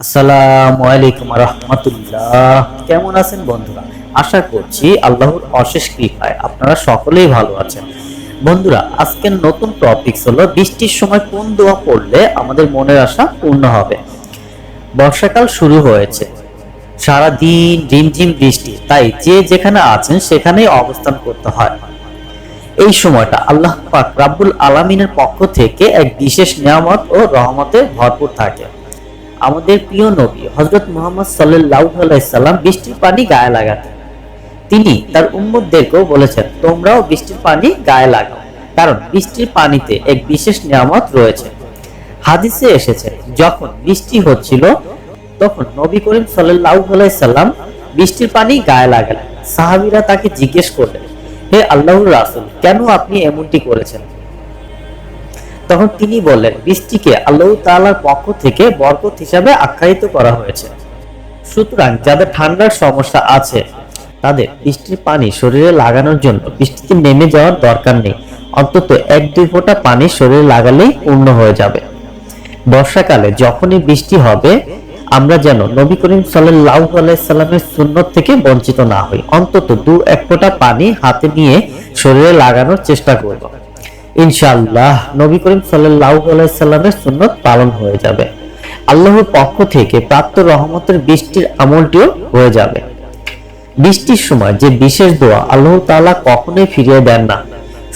আসসালামু আলাইকুম রহমতুল্লাহ। কেমন আছেন বন্ধুরা? আশা করছি আল্লাহর অশেষ কৃপায় আপনারা সকলেই ভালো আছেন। বন্ধুরা আজকের নতুন টপিকস হলো বৃষ্টির সময় কোন দোয়া পড়লে আমাদের মনের আশা পূর্ণ হবে। বর্ষাকাল শুরু হয়েছে। সারা দিন ঝিমঝিম বৃষ্টি। তাই যে যেখানে আছেন সেখানেই অবস্থান করতে হয়। এই সময়টা আল্লাহ পাক রাব্বুল আলামিনের পক্ষ থেকে এক বিশেষ নিয়ামত ও রহমতে ভরপুর থাকে। আমাদের প্রিয় নবী হজরত মোহাম্মদ সাল্লাল্লাহু আলাইহি সাল্লাম বৃষ্টির পানি গায়ে লাগাতেন। তিনি তার উম্মতদেরকেও বলেছেন, তোমরাও বৃষ্টির পানি গায়ে লাগাও। কারণ বৃষ্টির পানিতে এক বিশেষ নিয়ামত রয়েছে। হাদিসে এসেছে, যখন বৃষ্টি হচ্ছিল, তখন নবী করিম সাল্লাল্লাহু আলাইহি সাল্লাম বৃষ্টির পানি গায়ে লাগালেন। সাহাবীরা তাকে জিজ্ঞেস করলেন হে আল্লাহর রাসূল, কেন আপনি এমনটি করেছেন? তখন তিনি বললেন, বৃষ্টিকে আল্লাহ তাআলার পক্ষ থেকে বরকত হিসাবে আখ্যায়িত করা হয়েছে। সুতরাং যাদের ঠান্ডার সমস্যা আছে, তাদের বৃষ্টির পানি শরীরে লাগানোর জন্য বৃষ্টিতে নেমে যাওয়ার দরকার নেই। অন্তত এক দুই ফোঁটা পানি শরীরে লাগালেই পূর্ণ হয়ে যাবে। বর্ষাকালে যখনই বৃষ্টি হবে আমরা যেন নবী করিম সাল্লাল্লাহু আলাইহি সাল্লামের সুন্নত থেকে বঞ্চিত না হই, অন্তত দু এক ফোঁটা পানি হাতে নিয়ে শরীরে লাগানোর চেষ্টা করব। ইনশাআল্লাহ নবী করিম সাল্লাল্লাহু আলাইহি সাল্লামের সুন্নত পালন হয়ে যাবে। আল্লাহর পক্ষ থেকে প্রাপ্ত রহমতের বৃষ্টির আমলটিও হয়ে যাবে। বৃষ্টির সময় যে বিশেষ দোয়া আল্লাহ তাআলা কখনোই ফিরিয়ে দেন না।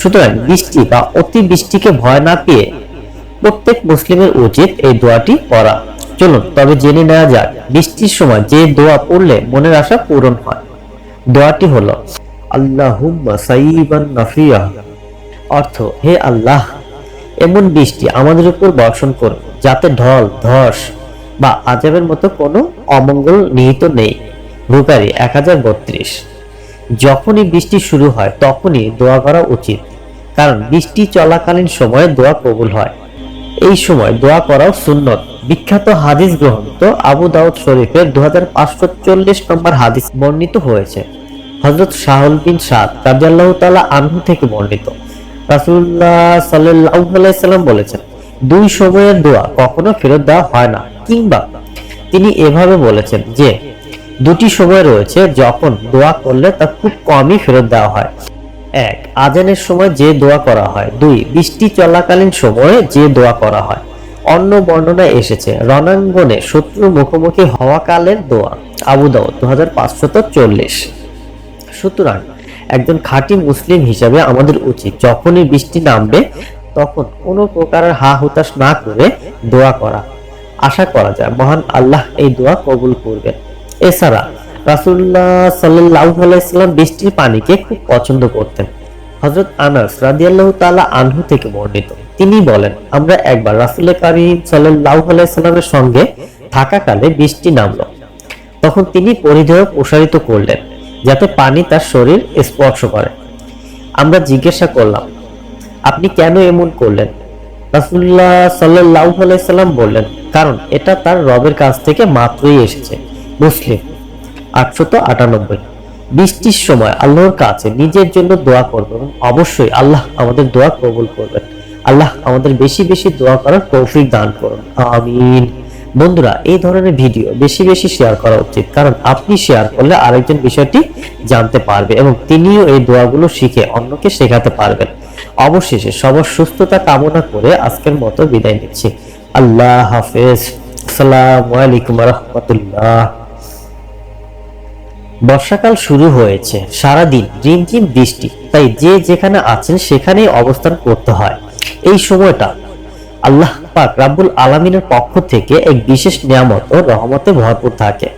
সুতরাং বৃষ্টি বা অতি বৃষ্টিকে ভয় না পেয়ে প্রত্যেক মুসলিমের উচিত এই দোয়াটি পড়া। চলুন, তবে জেনে নেওয়া যাক, বৃষ্টির সময় যে দোয়া পড়লে মনের আশা পূরণ হয়। দোয়াটি হলো, আল্লাহুম্মা সাইবান নাফিয়া। অর্থ, হে আল্লাহ, এমন বৃষ্টি আমাদের উপর বর্ষণ করুন যাতে ঢল, ধস বা আজাবের মতো কোনো অমঙ্গল নিহিত নেই। রুকারি এক হাজার বত্রিশ। যখনই বৃষ্টি শুরু হয়, তখনই দোয়া করা উচিত, কারণ বৃষ্টি চলাকালীন সময়ে দোয়া কবুল হয়। এই সময় দোয়া করাও সুন্নত। বিখ্যাত হাদিস গ্রন্থ আবু দাউদ শরীফের দু হাজার পাঁচশো চল্লিশ নম্বর হাদিস বর্ণিত হয়েছে। হজরত শাহুল বিন সাদ রাজিয়াল্লাহ তাআলা আনহু থেকে বর্ণিত। আলাইহি সাল্লাম বলেছেন, দুই সময়ের দোয়া কখনো ফেরত দেওয়া হয় না। কিংবা তিনি এভাবে বলেছেন যে, দুটি সময় রয়েছে যখন দোয়া করলে তা খুব কমই ফেরত দেওয়া হয়। এক, আজানের সময় যে দোয়া করা হয়। দুই, বৃষ্টি চলাকালীন সময়ে যে দোয়া করা হয়। অন্য বর্ণনায় এসেছে, রণাঙ্গনে শত্রুর মুখোমুখি হওয়া কালের দোয়া। আবু দাউদ দু হাজার পাঁচশত চল্লিশ। সুতরাং, একজন খাঁটি মুসলিম হিসাবে আমাদের উচিত, যখনই বৃষ্টি নামবে, তখন কোনো প্রকারের হা হুতাশ না করে দোয়া করা। আশা করা যায়, মহান আল্লাহ এই দোয়া কবুল করবেন। এছাড়া রাসুল্লাহ সাল্লাহ আলাইসাল্লাম বৃষ্টির পানিকে খুব পছন্দ করতেন। হজরত আনাস রাদিয়াল্লাহু তাআলা আনহু থেকে বর্ণিত। তিনি বলেন, আমরা একবার রাসুল কারীম সাল্লাল্লাহু আলাইহি সাল্লামের সঙ্গে থাকাকালে বৃষ্টি নামলো। তখন তিনি পরিধেয় প্রসারিত করলেন, যাতে পানি তার শরীর স্পর্শ করে। আমরা জিজ্ঞাসা করলাম, আপনি কেন এমন করলেন? রাসুল্লাহ সাল্লাহ আলাইসাল্লাম বললেন, কারণ এটা তার রবের কাছ থেকে মাত্রই এসেছে, মুসলিম। আটশত আটানব্বই। বৃষ্টির সময় আল্লাহর কাছে নিজের জন্য দোয়া করব এবং অবশ্যই আল্লাহ আমাদের দোয়া কবুল করবেন। আল্লাহ আমাদের বেশি বেশি দোয়া করার তৌফিক দান করুন। আমিন। বন্ধুরা, এই ধরনের ভিডিও বেশি বেশি শেয়ার করা উচিত, কারণ আপনি শেয়ার করলে আরেকজন বিষয়টি জানতে পারবে এবং তিনিও এই দোয়াগুলো শিখে অন্যকে শেখাতে পারবেন। অবশেষে সবার সুস্থতা কামনা করে আজকের মতো বিদায় নিচ্ছি। আল্লাহ হাফেজ। আসসালামু আলাইকুম রহমতুল্লাহ। বর্ষাকাল শুরু হয়েছে। সারাদিন রিমঝিম বৃষ্টি। তাই যে যেখানে আছেন সেখানেই অবস্থান করতে হয়। এই সময়টা আল্লাহ পাক রাব্বুল আলামিনের পক্ষ থেকে এক বিশেষ নিয়ামত ও রহমতে ভরপুর থাকে।